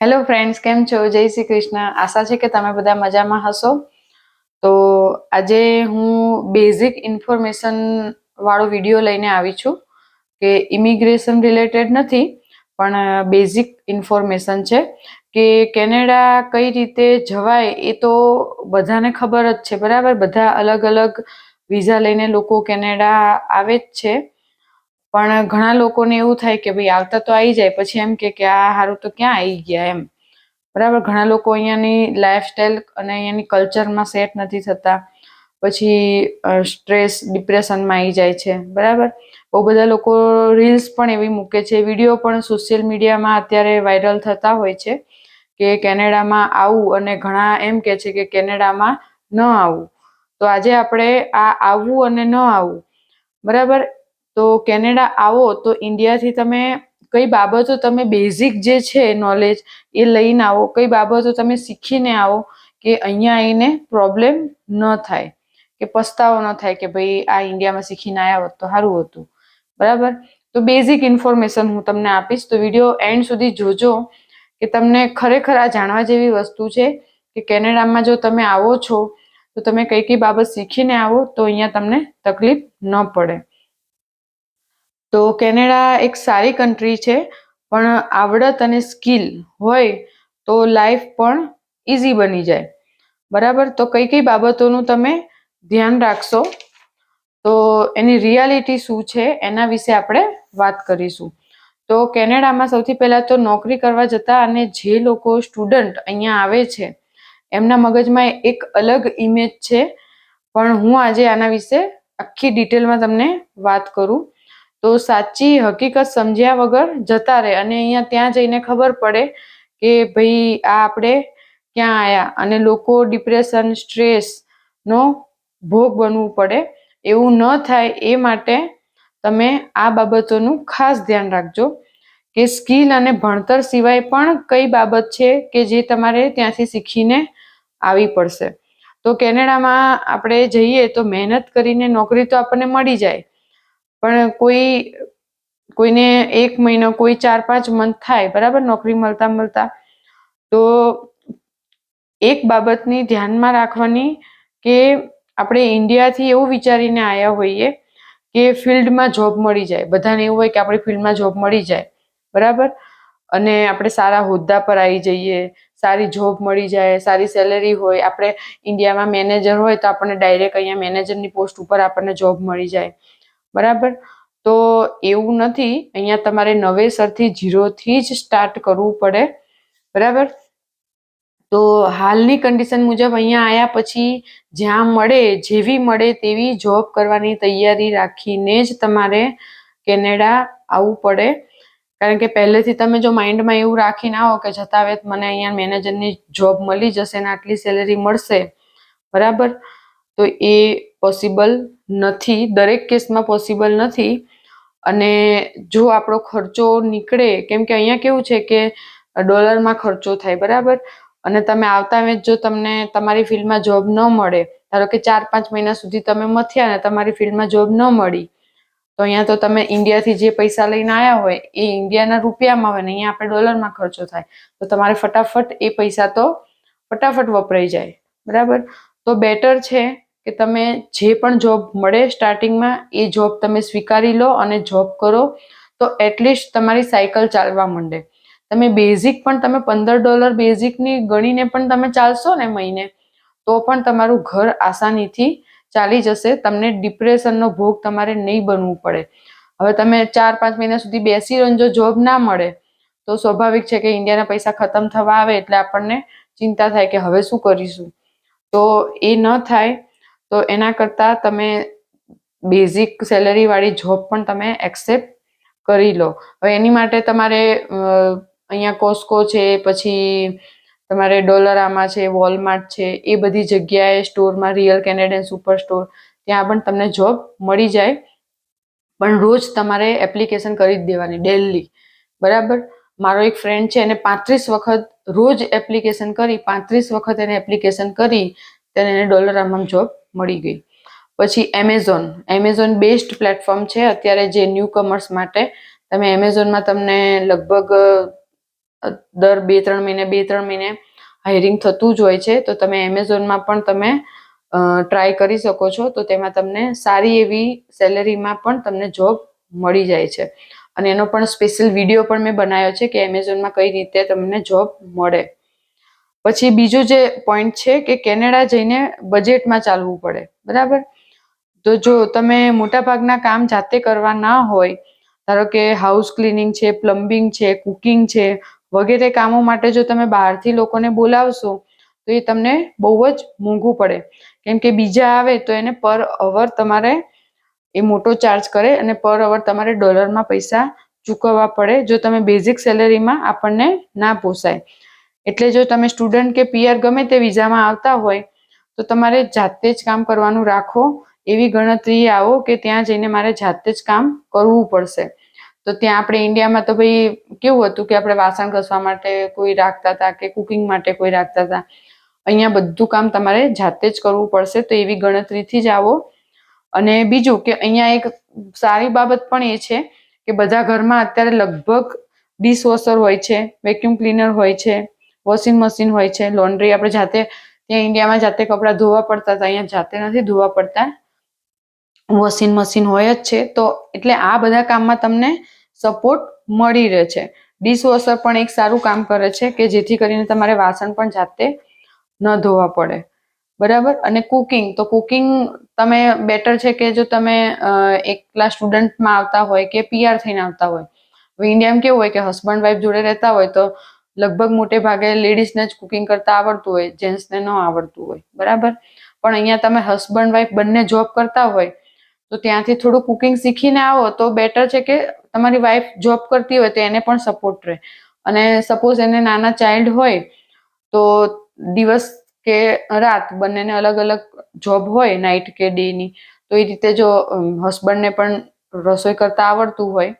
Hello friends કેમ છો? જય શ્રી કૃષ્ણ. આશા છે કે તમે બધા મજામાં હશો. તો આજે હું બેઝિક ઇન્ફોર્મેશન વાળો વીડિયો લઈને આવી છું કે ઇમિગ્રેશન રિલેટેડ નથી, પણ બેઝિક ઇન્ફોર્મેશન છે કે કેનેડા કઈ રીતે જવાય એ તો બધાને ખબર જ છે, બરાબર? બધા અલગ અલગ વિઝા લઈને લોકો કેનેડા આવે જ છે. પણ ઘણા લોકોને એવું થાય કે ભાઈ આવતા તો આવી જાય, પછી એમ કે કે આ સારું તો ક્યાં આવી ગયા એમ. બરાબર, ઘણા લોકો અહીંયાની લાઈફસ્ટાઈલ અને અહીંયાની કલ્ચરમાં સેટ નથી થતા. પછી સ્ટ્રેસ ડિપ્રેશનમાં આવી જાય છે. બરાબર? બહુ બધા લોકો રીલ્સ પણ એવી મૂકે છે. વીડિયો પણ સોશિયલ મીડિયામાં અત્યારે વાયરલ થતા હોય છે કે કેનેડામાં આવું અને ઘણા એમ કે છે કે કેનેડામાં ન આવું. તો આજે આપણે આ આવવું અને ન આવવું બરાબર? તો કેનેડા આવો, તો ઇન્ડિયાથી તમે કઈ બાબતો તમે બેઝિક જે છે નોલેજ એ લઈને આવો, કઈ બાબતો તમે શીખીને આવો કે અહીંયા આવીને પ્રોબ્લેમ ન થાય, કે પસ્તાવો ન થાય કે ભાઈ આ ઇન્ડિયામાં શીખીને આવ્યા હોત તો સારું હતું. બરાબર? તો બેઝિક ઇન્ફોર્મેશન હું તમને આપીશ. તો વીડિયો એન્ડ સુધી જોજો કે તમને ખરેખર આ જાણવા જેવી વસ્તુ છે કે કેનેડામાં જો તમે આવો છો, તો તમે કઈ કઈ બાબત શીખીને આવો તો અહીંયા તમને તકલીફ ન પડે. તો કેનેડા એક સારી કન્ટ્રી છે, પણ આવડત અને સ્કિલ હોય તો લાઈફ પણ ઇઝી બની જાય. બરાબર? તો કઈ કઈ બાબતોનું તમે ધ્યાન રાખશો? તો એની રિયાલિટી શું છે? એના વિશે આપણે વાત કરીશું. તો કેનેડામાં સૌથી પહેલાં તો નોકરી કરવા જતા અને જે લોકો સ્ટુડન્ટ અહીંયા આવે છે, એમના મગજમાં એક અલગ ઇમેજ છે. પણ હું આજે આના વિશે આખી ડિટેલમાં તમને વાત કરું. તો સાચી હકીકત સમજ્યા વગર જતા રહે. અને અહીંયા ત્યાં જઈને ખબર પડે કે ભાઈ આ આપણે ક્યાં આવ્યા અને લોકો ડિપ્રેશન સ્ટ્રેસ નો ભોગ બનવું પડે. એવું ન થાય એ માટે તમે આ બાબતોનું ખાસ ધ્યાન રાખજો કે સ્કિલ અને ભણતર સિવાય પણ કઈ બાબત છે કે જે તમારે ત્યાંથી શીખીને આવી પડશે. તો કેનેડામાં આપણે જઈએ તો મહેનત કરીને નોકરી તો આપણને મળી જાય. પણ કોઈ, કોઈને એક મહિનો, કોઈ ચાર, પાંચ મંથ થાય, બરાબર? નોકરી મળતા મળતા. તો એક બાબતની ધ્યાનમાં રાખવાની કે આપણે ઇન્ડિયાથી એવું વિચારીને આવ્યા હોઈએ કે ફિલ્ડમાં જોબ મળી જાય. બધાને એવું હોય કે આપણી ફિલ્ડમાં જોબ મળી જાય, બરાબર? અને આપણે સારા હોદ્દા પર આવી જઈએ, સારી જોબ મળી જાય, સારી સેલેરી હોય. આપણે ઇન્ડિયામાં મેનેજર હોય તો આપણને ડાયરેક્ટ અહીંયા મેનેજરની પોસ્ટ ઉપર આપણને જોબ મળી જાય. બરાબર? તો એવું નથી, અહીંયા તમારે નવેસરથી જીરોથી જ સ્ટાર્ટ કરવું પડે, બરાબર? તો હાલની કન્ડિશન મુજબ અહીંયા આવ્યા પછી જ્યાં મળે, જેવી મળે તેવી જોબ કરવાની તૈયારી રાખીને જ તમારે કેનેડા આવવું પડે. કારણ કે પહેલેથી તમે જો માઇન્ડમાં એવું રાખીને આવો કે જતા વેત મને અહીંયા મેનેજરની જોબ મળી જશે ને આટલી સેલેરી મળશે, બરાબર? તો એ પોસિબલ નથી, દરેક કેસમાં પોસિબલ નથી. અને જો આપણો ખર્ચો નીકળે, કેમ કે અહીંયા કેવું છે કે ડોલરમાં ખર્ચો થાય, બરાબર? અને તમે આવતા વેચ જો તમને તમારી ફિલ્ડમાં જોબ ન મળે, ધારો કે ચાર પાંચ મહિના સુધી તમે મથ્યા ને તમારી ફિલ્ડમાં જોબ ન મળી, તો અહીંયા તો તમે ઇન્ડિયાથી જે પૈસા લઈને આવ્યા હોય, એ ઇન્ડિયાના રૂપિયામાં હોય ને અહીંયા આપણે ડોલરમાં ખર્ચો થાય. તો તમારે ફટાફટ એ પૈસા તો ફટાફટ વપરાઈ જાય, બરાબર? તો બેટર છે કે તમે જે પણ જોબ મળે સ્ટાર્ટિંગમાં એ જોબ તમે સ્વીકારી લો અને જોબ કરો, તો એટલીસ્ટ તમારી સાયકલ ચાલવા માંડે. તમે બેઝિક પણ તમે પંદર ડોલર બેઝિકની ગણીને પણ તમે ચાલશો ને મહિને, તો પણ તમારું ઘર આસાનીથી ચાલી જશે. તમને ડિપ્રેશનનો ભોગ તમારે નહીં બનવું પડે. હવે તમે ચાર પાંચ મહિના સુધી બેસી રહો જો જોબ ના મળે, તો સ્વાભાવિક છે કે ઇન્ડિયાના પૈસા ખતમ થવા આવે એટલે આપણને ચિંતા થાય કે હવે શું કરીશું? તો એ ન થાય. તો એના કરતાં તમે બેઝિક સેલરીવાળી જોબ પણ તમે એક્સેપ્ટ કરી લો. હવે એની માટે તમારે અહીંયા કોસ્કો છે, પછી તમારે ડોલરામાં છે વોલમાર્ટ છે, એ બધી જગ્યાએ સ્ટોરમાં રિયલ કેનેડિયન સુપર સ્ટોર ત્યાં પણ તમને જોબ મળી જાય. પણ રોજ તમારે એપ્લિકેશન કરી જ દેવાની ડેલી બરાબર? મારો એક ફ્રેન્ડ છે, એને પાંત્રીસ વખત રોજ એપ્લિકેશન કરી, પાંત્રીસ વખત એને એપ્લિકેશન કરી ત્યારે એને ડોલર ડોલરામાં જોબ મળી ગઈ. પછી એમેઝોન એમેઝોન બેસ્ટ પ્લેટફોર્મ છે. અત્યારે જે ન્યૂ કમર્સ માટે તમે એમેઝોનમાં તમને લગભગ દર બે ત્રણ મહિને, બે ત્રણ મહિને હાયરિંગ થતું જ હોય છે. તો તમે એમેઝોનમાં પણ તમે ટ્રાય કરી શકો છો. તો તેમાં તમને સારી એવી સેલેરીમાં પણ તમને જોબ મળી જાય છે. અને એનો પણ સ્પેશિયલ વીડિયો પણ મેં બનાવ્યો છે કે એમેઝોનમાં કઈ રીતે તમને જોબ મળે. પછી બીજું જે પોઈન્ટ છે કે કેનેડા જઈને બજેટમાં ચાલવું પડે, બરાબર? તો જો તમે મોટાભાગના કામ જાતે કરવા ના હોય, ધારો કે હાઉસ ક્લિનિંગ છે પ્લમ્બિંગ છે કુકિંગ છે, વગેરે કામો માટે જો તમે બહારથી લોકોને બોલાવશો, તો એ તમને બહુ જ મોંઘું પડે. કેમ કે બીજા આવે તો એને પર અવર તમારે એ મોટો ચાર્જ કરે અને પર અવર તમારે ડોલરમાં પૈસા ચૂકવવા પડે, જો તમે બેઝિક સેલેરીમાં આપણને ના પોસાય. એટલે જો તમે સ્ટુડન્ટ કે પીઆર ગમે તે વિઝામાં આવતા હોય, તો તમારે જાતે જ કામ કરવાનું રાખો. એવી ગણતરી આવો કે ત્યાં જઈને મારે જાતે જ કામ કરવું પડશે. તો ત્યાં આપણે ઇન્ડિયામાં તો ભાઈ કેવું હતું કે આપણે વાસણ ઘસવા માટે કોઈ રાખતા હતા કે કુકિંગ માટે કોઈ રાખતા હતા. અહીંયા બધું કામ તમારે જાતે જ કરવું પડશે, તો એવી ગણતરીથી જ આવો. અને બીજું કે અહીંયા એક સારી બાબત પણ એ છે કે બધા ઘરમાં અત્યારે લગભગ ડિશવોશર હોય છે વેક્યુમ ક્લીનર હોય છે વોશિંગ મશીન હોય છે લોન્ડ્રી આપણે જાતે ત્યાં ઇન્ડિયામાં જાતે કપડાં ધોવા પડતા હતા, અહીંયા જાતે નથી ધોવા પડતા. વોશિંગ મશીન હોય જ છે, તો એટલે આ બધા કામમાં તમને સપોર્ટ મળી રહે છે. ડિશવોશર પણ એક સારું કામ કરે છે કે જેથી કરીને તમારે વાસણ પણ જાતે ન ધોવા પડે. બરાબર? અને કુકિંગ તો કુકિંગ તમે બેટર છે કે જો તમે એકલા સ્ટુડન્ટમાં આવતા હોય કે પીઆર થઈને આવતા હોય? ઇન્ડિયામાં કેવું હોય કે હસબન્ડ વાઈફ જોડે રહેતા હોય તો લગભગ મોટે ભાગે લેડીઝને જ કુકિંગ કરતા આવડતું હોય જેન્ટ્સને ન આવડતું હોય, બરાબર? પણ અહીંયા તમે હસબન્ડ વાઈફ બંને જોબ કરતા હોય, તો ત્યાંથી થોડું કુકિંગ શીખીને આવો તો બેટર છે કે તમારી વાઈફ જોબ કરતી હોય તો એને પણ સપોર્ટ રહે. અને સપોઝ એને નાના ચાઇલ્ડ હોય, તો દિવસ કે રાત બંનેને અલગ અલગ જોબ હોય નાઇટ કે ડેની તો એ રીતે જો હસબન્ડને પણ રસોઈ કરતા આવડતું હોય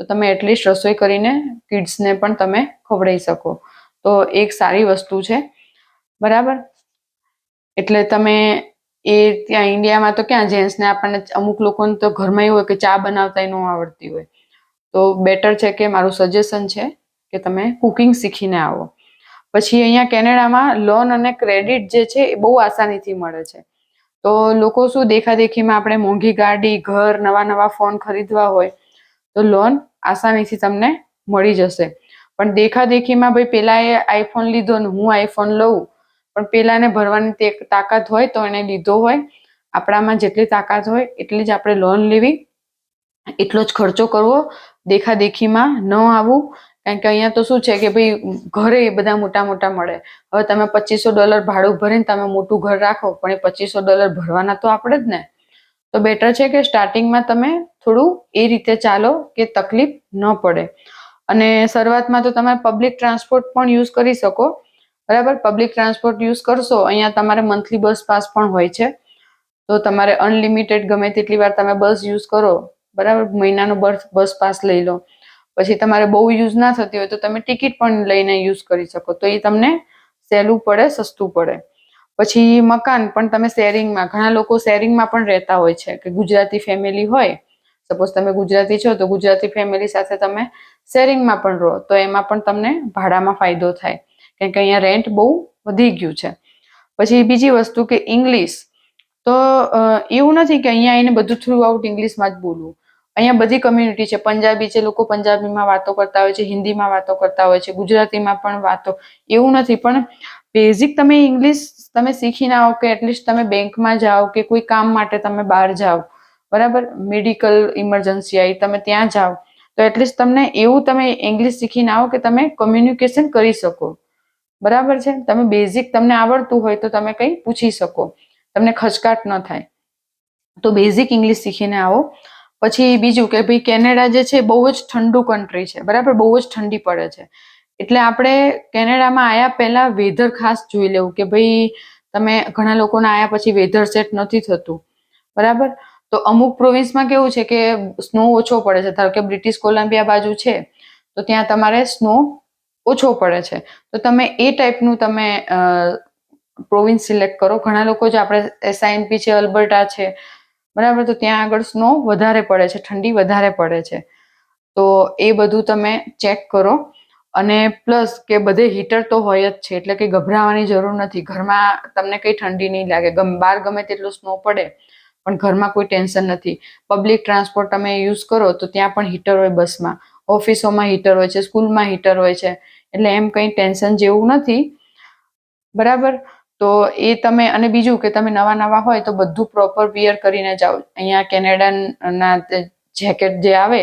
તો તમે એટલીસ્ટ રસોઈ કરીને કિડ્સને પણ તમે ખવડાવી શકો. તો એક સારી વસ્તુ છે. બરાબર? એટલે તમે એ ત્યાં ઇન્ડિયામાં તો ક્યાં જેન્ટ્સને આપણને અમુક લોકોને તો ઘરમાં એવું હોય કે ચા બનાવતા ન આવડતી હોય. તો બેટર છે કે મારું સજેશન છે કે તમે કુકિંગ શીખીને આવો. પછી અહીંયા કેનેડામાં લોન અને ક્રેડિટ જે છે એ બહુ આસાનીથી મળે છે. તો લોકો શું દેખાદેખીમાં આપણે મોંઘી ગાડી, ઘર નવા નવા ફોન ખરીદવા હોય. તો લોન આસાનીથી તમને મળી જશે. પણ દેખાદેખીમાં ભાઈ પેલા એ આઈફોન લીધો ને હું આઈફોન લઉં, પણ પેલાને ભરવાની તાકાત હોય તો એને લીધો હોય. આપણામાં જેટલી તાકાત હોય એટલી જ આપણે લોન લેવી. એટલો જ ખર્ચો કરવો, દેખાદેખીમાં ન આવવું. કારણ કે અહીંયા તો શું છે કે ભાઈ ઘરે એ બધા મોટા મોટા મળે. હવે તમે પચીસો ડોલર ભાડું ભરીને તમે મોટું ઘર રાખો, પણ એ પચીસો ડોલર ભરવાના તો આપણે જ ને. તો બેટર છે કે સ્ટાર્ટિંગમાં તમે થોડું એ રીતે ચાલો કે તકલીફ ન પડે. અને શરૂઆતમાં તો તમે પબ્લિક ટ્રાન્સપોર્ટ પણ યુઝ કરી શકો. બરાબર? પબ્લિક ટ્રાન્સપોર્ટ યુઝ કરશો, અહીંયા તમારે મંથલી બસ પાસ પણ હોય છે. તો તમારે અનલિમિટેડ ગમે તેટલી વાર તમે બસ યુઝ કરો, બરાબર? મહિનાનો બસ બસ પાસ લઈ લો. પછી તમારે બહુ યુઝ ના થતી હોય તો તમે ટિકિટ પણ લઈને યુઝ કરી શકો. તો એ તમને સહેલું પડે, સસ્તું પડે. પછી મકાન પણ તમે શેરિંગમાં, ઘણા લોકો શેરિંગમાં પણ રહેતા હોય છે કે ગુજરાતી ફેમિલી હોય. સપોઝ તમે ગુજરાતી છો તો ગુજરાતી ફેમિલી સાથે તમે શેરિંગમાં પણ રહો, તો એમાં પણ તમને ભાડામાં ફાયદો થાય. કેમ કે અહીંયા રેન્ટ બહુ વધી ગયું છે. પછી બીજી વસ્તુ કે ઇંગ્લિશ તો એવું નથી કે અહીંયા એને બધું થ્રુ આઉટ ઇંગ્લિશમાં જ બોલવું. અહીંયા બધી કમ્યુનિટી છે. પંજાબી છે, લોકો પંજાબીમાં વાતો કરતા હોય છે, હિન્દીમાં વાતો કરતા હોય છે, ગુજરાતીમાં પણ વાતો. એવું નથી, પણ બેઝિક તમે ઇંગ્લિશ તમે શીખીને આવો કે એટલીસ્ટ તમે બેંકમાં જાઓ કે કોઈ કામ માટે તમે બહાર જાઓ. બરાબર? મેડિકલ ઇમરજન્સી આવી, તમે ત્યાં જાઓ. તો એટલીસ્ટ તમને એવું તમે ઇંગ્લિશ શીખીને આવો કે તમે કમ્યુનિકેશન કરી શકો. બરાબર છે? તમે બેઝિક તમને આવડતું હોય તો તમે કંઈ પૂછી શકો. તમને ખચકાટ ન થાય. તો બેઝિક ઇંગ્લિશ શીખીને આવો. પછી બીજું કે ભાઈ કેનેડા જે છે બહુ જ ઠંડુ કન્ટ્રી છે, બરાબર? બહુ જ ઠંડી પડે છે. એટલે આપણે કેનેડામાં આયા પહેલા વેધર ખાસ જોઈ લેવું કે ભાઈ તમે ઘણા લોકોને આયા પછી વેધર સેટ નથી થતું, બરાબર? તો અમુક પ્રોવિન્સમાં કેવું છે કે સ્નો ઓછો પડે છે. ધારો કે બ્રિટિશ કોલંબિયા બાજુ છે, તો ત્યાં તમારે સ્નો ઓછો પડે છે. તો તમે એ ટાઈપનું તમે પ્રોવિન્સ સિલેક્ટ કરો. ઘણા લોકો જે આપણે એસઆઈએનપી છે, અલ્બર્ટા છે બરાબર? તો ત્યાં આગળ સ્નો વધારે પડે છે, ઠંડી વધારે પડે છે. તો એ બધું તમે ચેક કરો. અને પ્લસ કે બધે હીટર તો હોય જ છે, એટલે કે ગભરાવાની જરૂર નથી. ઘરમાં તમને કંઈ ઠંડી નહીં લાગે. ગમ, બહાર ગમે તેટલું સ્નો પડે, પણ ઘરમાં કોઈ ટેન્શન નથી. પબ્લિક ટ્રાન્સપોર્ટ તમે યુઝ કરો, તો ત્યાં પણ હીટર હોય બસમાં ઓફિસોમાં હીટર હોય છે સ્કૂલમાં હીટર હોય છે. એટલે એમ કંઈ ટેન્શન જેવું નથી. બરાબર? તો એ તમે, અને બીજું કે તમે નવા નવા હોય તો બધું પ્રોપર વિયર કરીને જાઓ. અહીંયા કેનેડાના જેકેટ જે આવે,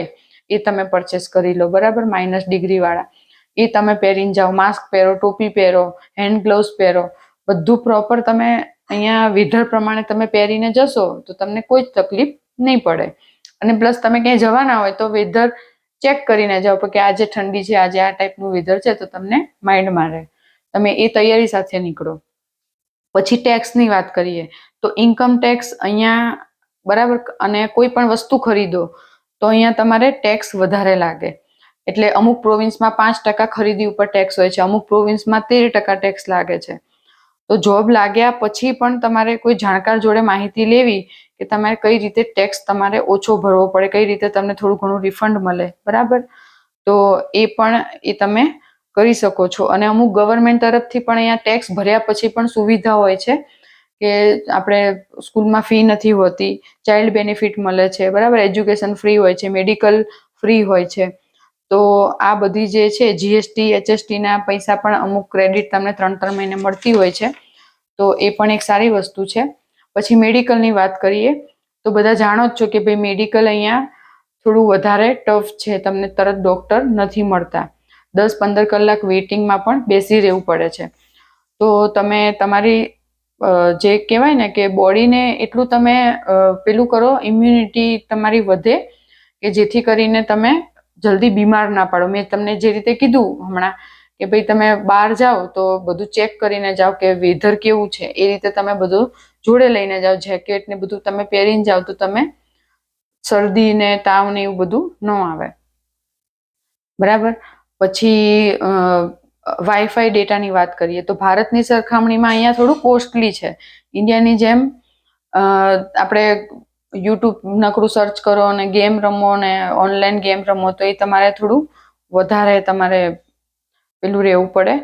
એ તમે પરચેસ કરી લો. બરાબર? માઇનસ ડિગ્રીવાળા એ તમે પહેરીને જાઓ. માસ્ક પહેરો, ટોપી પહેરો હેન્ડ ગ્લોવ્સ પહેરો. બધું પ્રોપર તમે અહીંયા વિધર પ્રમાણે તમે પહેરીને જશો તો તમને કોઈ જ તકલીફ નહીં પડે. અને પ્લસ તમે ક્યાંય જવાના હોય તો વેધર ચેક કરીને જાઓ કે આજે ઠંડી છે, આજે આ ટાઈપનું વેધર છે તો તમને માઇન્ડમાં રહે. તમે એ તૈયારી સાથે નીકળો. પછી ટેક્સની વાત કરીએ, તો ઇન્કમ ટેક્સ અહીંયા બરાબર અને કોઈ પણ વસ્તુ ખરીદો, તો અહીંયા તમારે ટેક્સ વધારે લાગે. એટલે અમુક પ્રોવિન્સમાં પાંચ ટકા ખરીદી ઉપર ટેક્સ હોય છે, અમુક પ્રોવિન્સમાં તેર ટકા ટેક્સ લાગે છે. તો જોબ લાગ્યા પછી પણ તમારે કોઈ જાણકાર જોડે માહિતી લેવી કે તમારે કઈ રીતે ટેક્સ તમારે ઓછો ભરવો પડે, કઈ રીતે તમને થોડું ઘણું રિફંડ મળે, બરાબર? તો એ પણ એ તમે કરી શકો છો. અને અમુક ગવર્મેન્ટ તરફથી પણ અહીંયા ટેક્સ ભર્યા પછી પણ સુવિધા હોય છે કે આપણે સ્કૂલમાં ફી નથી હોતી ચાઇલ્ડ બેનિફિટ મળે છે, બરાબર? એજ્યુકેશન ફ્રી હોય છે મેડિકલ ફ્રી હોય છે. તો આ બધી જે છે જીએસટી એચએસટીના પૈસા પણ અમુક ક્રેડિટ તમને ત્રણ ત્રણ મહિને મળતી હોય છે. તો એ પણ એક સારી વસ્તુ છે. પછી મેડિકલની વાત કરીએ, તો બધા જાણો જ છો કે ભાઈ મેડિકલ અહીંયા થોડું વધારે ટફ છે, તમને તરત ડૉક્ટર નથી મળતા. દસ પંદર કલાક વેઇટિંગમાં પણ બેસી રહેવું પડે છે. તો તમે તમારી જે કહેવાય ને કે બોડીને એટલું તમે પેલું કરો ઇમ્યુનિટી તમારી વધે કે જેથી કરીને તમે જલ્દી બીમાર ના પાડો. મેં તમને જે રીતે કીધું હમણાં કે ભાઈ તમે બહાર જાઓ તો બધું ચેક કરીને જાઓ કે વેધર કેવું છે. એ રીતે તમે બધું જોડે લઈને જાઓ, જેકેટ ને બધું તમે પહેરીને જાઓ તો તમે શરદી ને તાવ ને એવું બધું ન આવે. બરાબર? પછી વાઈફાઈ ડેટાની વાત કરીએ તો ભારતની સરખામણીમાં અહીંયા થોડું કોસ્ટલી છે. ઇન્ડિયાની જેમ આપણે યુટ્યુબ નકરું સર્ચ કરો અને ગેમ રમો ને ઓનલાઈન ગેમ રમો તો એ તમારે થોડું વધારે તમારે પેલું રહેવું પડે.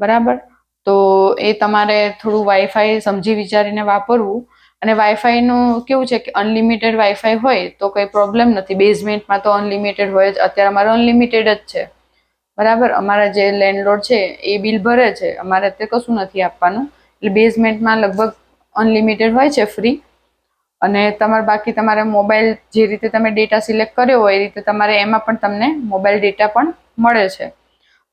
બરાબર? તો એ તમારે થોડું વાઈફાઈ સમજી વિચારીને વાપરવું. અને વાઈફાઈનું કેવું છે કે અનલિમિટેડ વાઈફાઈ હોય તો કંઈ પ્રોબ્લેમ નથી. બેઝમેન્ટમાં તો અનલિમિટેડ હોય જ. અત્યારે અમારે અનલિમિટેડ જ છે. બરાબર? અમારા જે લેન્ડલોડ છે, એ બિલ ભરે છે. અમારે અત્યારે કશું નથી આપવાનું. એટલે બેઝમેન્ટમાં લગભગ અનલિમિટેડ હોય છે ફ્રી અને તમારે બાકી તમારે મોબાઈલ જે રીતે તમે ડેટા સિલેક્ટ કર્યો હોય, એ રીતે તમારે એમાં પણ તમને મોબાઈલ ડેટા પણ મળે છે.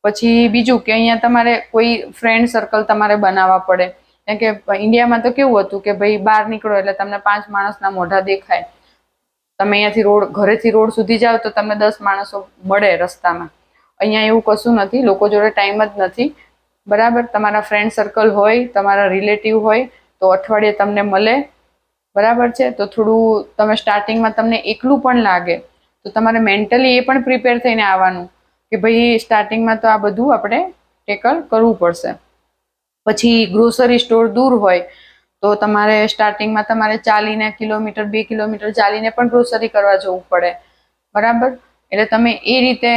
પછી બીજું કે અહીંયા તમારે કોઈ ફ્રેન્ડ સર્કલ તમારે બનાવવા પડે. કેમ કે ઇન્ડિયામાં તો કેવું હતું કે ભાઈ બહાર નીકળો એટલે તમને પાંચ માણસના મોઢા દેખાય. તમે અહીંયાથી રોડ, ઘરેથી રોડ સુધી જાઓ તો તમને દસ માણસો મળે રસ્તામાં. અહીંયા એવું કશું નથી, લોકો જોડે ટાઈમ જ નથી. બરાબર? તમારા ફ્રેન્ડ સર્કલ હોય, તમારા રિલેટિવ હોય, તો અઠવાડિયે તમને મળે. બરાબર છે? તો થોડું તમે સ્ટાર્ટિંગમાં તમને એકલું પણ લાગે. તો તમારે મેન્ટલી એ પણ પ્રિપેર થઈને આવવાનું કે ભાઈ સ્ટાર્ટિંગમાં તો આ બધું આપણે ટેકલ કરવું પડશે. પછી ગ્રોસરી સ્ટોર દૂર હોય, તો તમારે સ્ટાર્ટિંગમાં તમારે ચાલીને કિલોમીટર, બે કિલોમીટર ચાલીને પણ ગ્રોસરી કરવા જવું પડે. બરાબર? એટલે તમે એ રીતે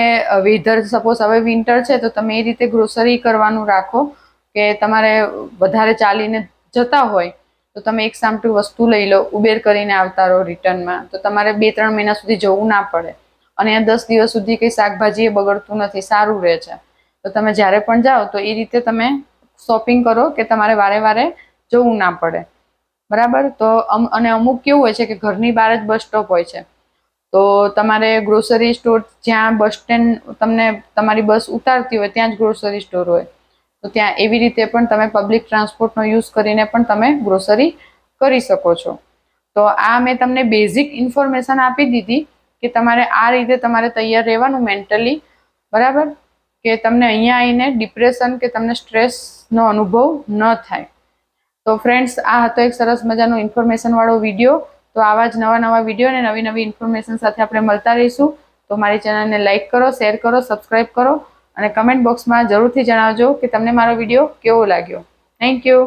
વેધર સપોઝ હવે વિન્ટર છે, તો તમે એ રીતે ગ્રોસરી કરવાનું રાખો કે તમારે વધારે ચાલીને જતા હોય, તો તમે એક સામટું વસ્તુ લઈ લો, ઉબેર કરીને આવતા રહો રિટર્નમાં તો તમારે બે ત્રણ મહિના સુધી જવું ના પડે. અને આ દસ દિવસ સુધી કંઈ શાકભાજી એ બગડતું નથી, સારું રહે છે. તો તમે જ્યારે પણ જાઓ, તો એ રીતે તમે શોપિંગ કરો કે તમારે વારે વારે જવું ના પડે. બરાબર? તો અને અમુક કેવું હોય છે કે ઘરની બહાર જ બસ સ્ટોપ હોય છે. તો તમારે ગ્રોસરી સ્ટોર જ્યાં બસ સ્ટેન્ડ તમને તમારી બસ ઉતારતી હોય ત્યાં જ ગ્રોસરી સ્ટોર હોય. તો ત્યાં એવી રીતે પણ તમે પબ્લિક ટ્રાન્સપોર્ટનો યુઝ કરીને પણ તમે ગ્રોસરી કરી શકો છો. તો આ મેં તમને બેઝિક ઇન્ફોર્મેશન આપી દીધી કે તમારે આ રીતે તમારે તૈયાર રહેવાનું મેન્ટલી બરાબર? કે તમને અહીંયા આવીને ડિપ્રેશન કે તમને સ્ટ્રેસનો અનુભવ ન થાય. તો ફ્રેન્ડ્સ આ હતો એક સરસ મજાનો ઇન્ફોર્મેશનવાળો વીડિયો તો આવા જ નવા નવા વીડિયો અને નવી નવી ઇન્ફોર્મેશન સાથે આપણે મળતા રહીશું. તો મારી ચેનલને લાઇક કરો શેર કરો સબસ્ક્રાઈબ કરો અને કમેન્ટ બોક્સમાં જરૂરથી જણાવજો કે તમને મારો વીડિયો કેવો લાગ્યો. Thank you